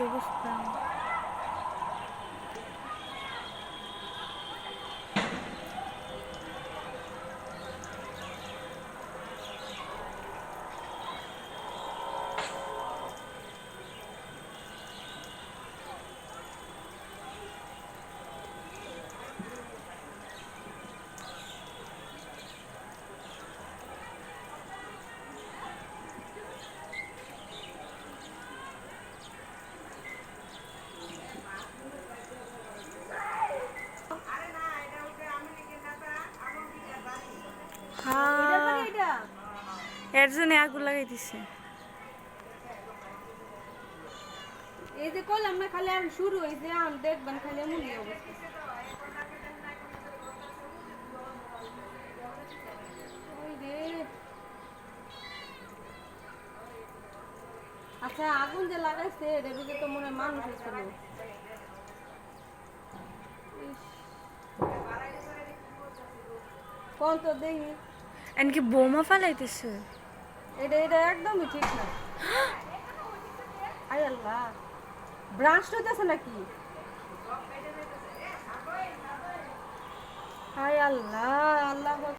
অবস্থা হ্যাঁ এর জন্য আগুন লাগাই দিছে। এই যে কইলাম না খালি আর শুরু হয়েছে আম দেখবেন খালি অবস্থা। আচ্ছা আগুন যে লাগাইছে এর ভিতরে তো মনে মানুষ ছিল। কোন তো দেখি এনকি বোমা ফালাইতেছে? এটা এটা একদমই ঠিক না। আয় আল্লাহ। ব্রাশ হইতেছে নাকি? হায় আল্লাহ আল্লাহ